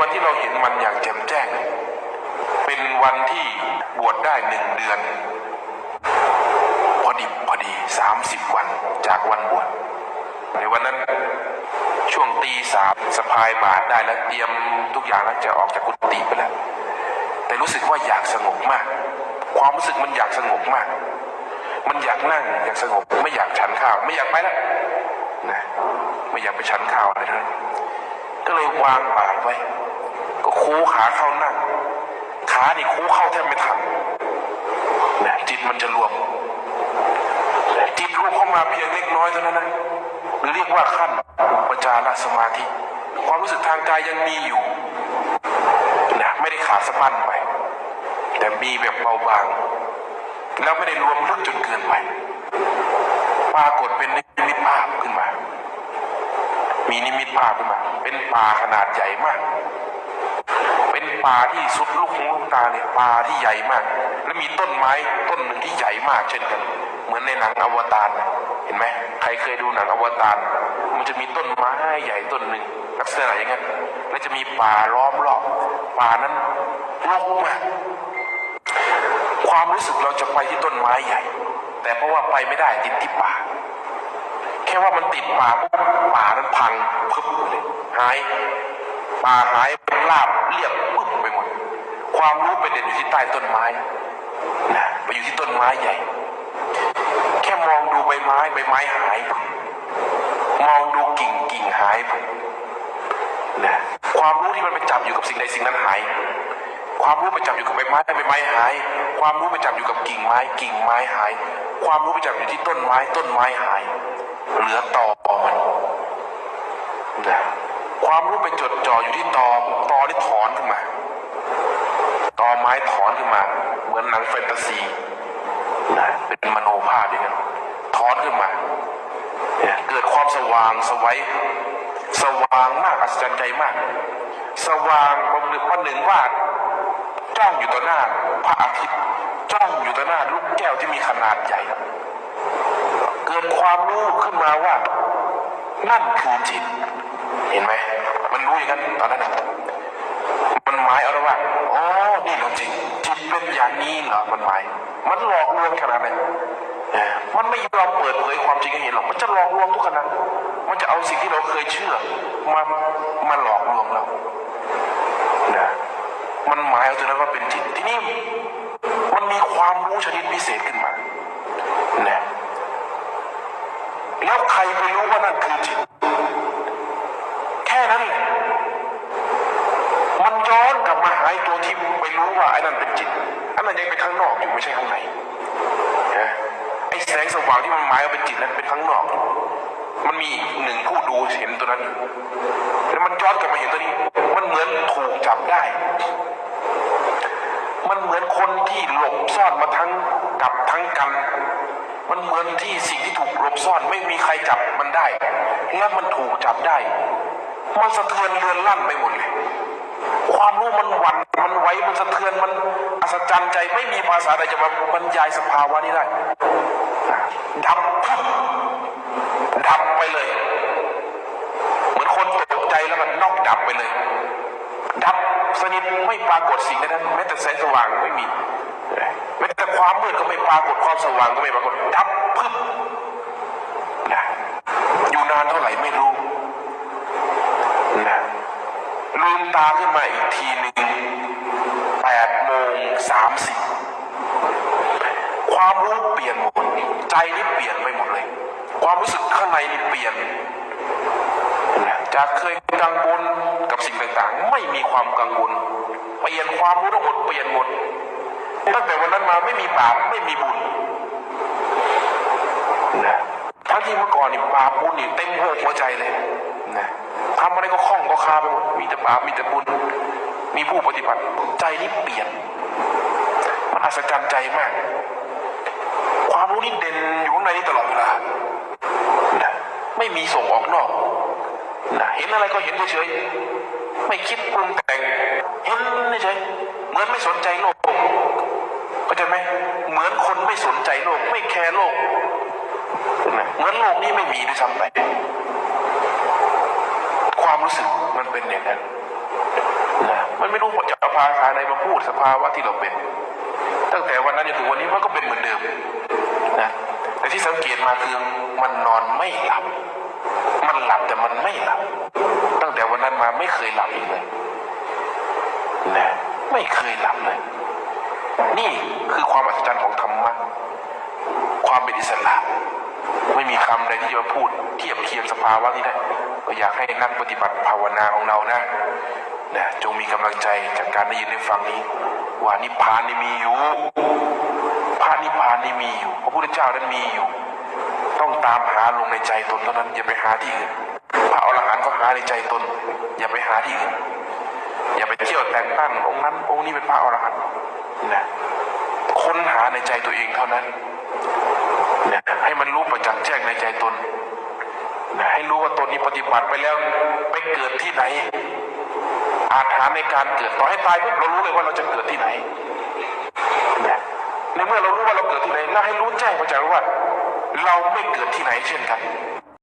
วันที่เราเห็นมันอย่างแจ่มแจ้ง เป็นวันที่บวชได้หนึ่งเดือน พอดิบพอดีสามสิบวันจากวันบวชในวันนั้นช่วงตีสามสะพายบาทได้แล้วเตรียมทุกอย่างแล้วจะออกจากกุฏิไปแล้ว แต่รู้สึกว่าอยากสงบมาก ความรู้สึกมันอยากสงบมาก มันอยากนั่งอยากสงบไม่อยากฉันข้าว ไม่อยากไปแล้วนะไม่อยากไปฉันข้าวอะไรทั้งนั้น ก็เลยวางบาไว้ ก็คูขาเข้านั่ง ขานี่คูเข้าแทบไม่ทันนะจิตมันจะรวม จิตรวมเข้ามาเพียงเล็กน้อยเท่านั้นนะเรียกว่าขั้นอุปจารสมาธิ ความรู้สึกทางกายยังมีอยู่นะไม่ได้ขาดสะบั้นไป แต่มีแบบเบาบาง แล้วไม่ได้รวมลึกจนเกินไปปรากฏเป็นนิมิตภาพขึ้น มีนิมิตภาพขึ้นมา เป็นป่าขนาดใหญ่มาก เป็นป่าที่สุดลูกหูลูกตาเนี่ยป่าที่ใหญ่มาก และมีต้นไม้ต้นหนึ่งที่ใหญ่มากเช่นกัน เหมือนในหนังอวตารเห็นไหมใครเคยดูหนังอวตารมันจะมีต้นไม้ใหญ่ต้นหนึ่งลักษณะอย่างนั้นและจะมีป่าล้อมรอบป่านั้นรกมากความรู้สึกเราจะไปที่ต้นไม้ใหญ่ แต่เพราะว่าไปไม่ได้ติดที่ป่า แค่ว่ามันติดป่าปุ๊บป่านั้นพังพึบเลยหายป่าหายเป็นลาบเรียบปึ๊บไปหมด ความรู้ไปเด่นอยู่ที่ใต้ต้นไม้นะไปอยู่ที่ต้นไม้ใหญ่ แค่มองดูใบไม้ใบไม้หายไปมองดูกิ่งกิ่งหายไปนะความรู้ที่มันไปจับอยู่กับสิ่งใดสิ่งนั้นหาย ความรู้ไปจับอยู่กับใบไม้ใบไม้หาย ความรู้ไปจับอยู่กับกิ่งไม้ กิ่งไม้หาย ความรู้ไปจับอยู่ที่ต้นไม้ ต้นไม้หาย เหลือตอมันนะความรู้ไปจดจ่ออยู่ที่ตอตอที่ถอนขึ้นมาตอไม้ถอนขึ้นมา เหมือนหนังแฟนตาซีนะเป็นมโนภาพอย่างนั้นถอนขึ้นมาเกิดความสว่างสวัยสว่างมากอัศจรรย์ใจมาก สว่างประหนึ่งประหนึ่งว่า จ้องอยู่ต่อหน้าพระอาทิตย์จ้องอยู่ต่อหน้าลูกแก้วที่มีขนาดใหญ่ เกิดความรู้ขึ้นมาว่า นั่นคือจิต เห็นไหมมันรู้อย่างนั้นตอนนั้นมันหมายเอาล้วว่าอ๋อนี่เหรอจิตจิตเป็นอย่างนี้เหรอมันหมาย มันหลอกลวงขนาดไหนมันไม่ยอมเปิดเผยความจริงให้เห็นหรอก มันจะหลอกลวงทุกขณะมันจะเอาสิ่งที่เราเคยเชื่อมามาหลอกลวงเรา มันหมายเอาตรงนั้นว่าเป็นจิตที่นี่มันมีความรู้ชนิดพิเศษขึ้นมานะแล้วใครไปรู้ว่านั่นคือจิต แค่นั้นแหละมันย้อนกลับมาหาไอ้ตัวที่ไปรู้ว่าไอ้นั่นเป็นจิตอันนั้นยังเป็นข้างนอกอยู่ไม่ใช่ข้างในนะไอ้แสงสว่างที่มันหมายว่าเป็นจิตนั้นเป็นข้างนอก มันมีหนึ่งผู้ดูเห็นตัวนั้นอยู่แล้วมันย้อนกลับมาเห็นตัวนี้ มันเหมือนถูกจับได้ มันเหมือนคนที่หลบซ่อนมาทั้งกับทั้งกัน มันเหมือนที่สิ่งที่ถูกหลบซ่อนไม่มีใครจับมันได้ และมันถูกจับได้ มันสะเทือนเรือนลั่นไปหมดเลย ความรู้มันหวั่นมันไหวมันสะเทือนมันอัศจรรย์ใจไม่มีภาษาใดจะมาบรรยายสภาวะนี้ได้ดับดับไปเลย เหมือนคนตกใจ แล้วมันนอกดับไปเลย ดับสนิทไม่ปรากฏสิ่งนั้นแม้แต่แสงสว่างไม่มีแม้แต่ความมืดก็ไม่ปรากฏความสว่างก็ไม่ปรากฏดับพึบนะอยู่นานเท่าไหร่ไม่รู้นะลืมตาขึ้นมาอีกทีหนึ่งแปดโมงสามสิบความรู้เปลี่ยนหมดใจนี่เปลี่ยนไปหมดเลย ความรู้สึกข้างในนี่เปลี่ยนจากเคย กังวลกับสิ่งต่างๆ ไม่มีความกังวลเปลี่ยนความรู้ทั้งหมดเปลี่ยนหมดตั้งแต่วันนั้นมาไม่มีบาปไม่มีบุญนะทั้งที่เมื่อก่อนนี่บาปบุญนี่เต็มหัวหัวใจเลยนะทำอะไรก็คล่องก็คาไปหมดมีแต่บาปมีแต่บุญ มีผู้ปฏิบัติใจนี่เปลี่ยนมันอัศจรรย์ใจมาก ความรู้นี่เด่นอยู่ข้างในนี้ตลอดเวลาไม่มีส่งออกนอก เห็นอะไรก็เห็นเฉยๆไม่คิดปรุงแต่งเห็นเฉยๆเหมือนไม่สนใจโลกเข้าใจไหมเหมือนคนไม่สนใจโลก ไม่แคร์โลกนะเหมือนโลกนี้ไม่มีด้วยซ้ำไปความรู้สึกมันเป็นอย่างนั้นมันไม่รู้ว่าจะเอาภาษาใดมาพูดสภาวะที่เราเป็น ตั้งแต่วันนั้นจนถึงวันนี้มันก็เป็นเหมือนเดิมนะแต่ที่สังเกตมาคือมันนอนไม่หลับ มันหลับแต่มันไม่หลับ ตั้งแต่วันนั้นมาไม่เคยหลับอีกเลยนะไม่เคยหลับเลย นี่คือความอัศจรรย์ของธรรมะความเป็นอิสระ ไม่มีคำใดที่จะมาพูด เทียบเคียงสภาวะนี้ได้ ก็อยากให้นักปฏิบัติภาวนาของเรานะนะจงมีกำลังใจจากการได้ยินได้ฟังนี้ ว่านิพพานนี่มีอยู่พระนิพพานนี่มีอยู่ พระพุทธเจ้านั้นมีอยู่ ต้องตามหาลงในใจตนเท่านั้นอย่าไปหาที่อื่นพระอรหันต์ก็หาในใจตน อย่าไปหาที่อื่นอย่าไปเที่ยวแต่งตั้งองค์นั้นองค์นี้เป็นพระอรหันต์นะค้นหาในใจตัวเองเท่านั้นนะให้มันรู้ประจักษ์แจ้งในใจตนนะให้รู้ว่าตนนี้ปฏิบัติไปแล้วไปเกิดที่ไหน อาจหาในการเกิดต่อให้ตายปุ๊บเรารู้เลยว่าเราจะเกิดที่ไหนนะในเมื่อเรารู้ว่าเราเกิดที่ไหนเราให้รู้แจ้งประจักษ์ว่า เราไม่เกิดที่ไหนเช่นกัน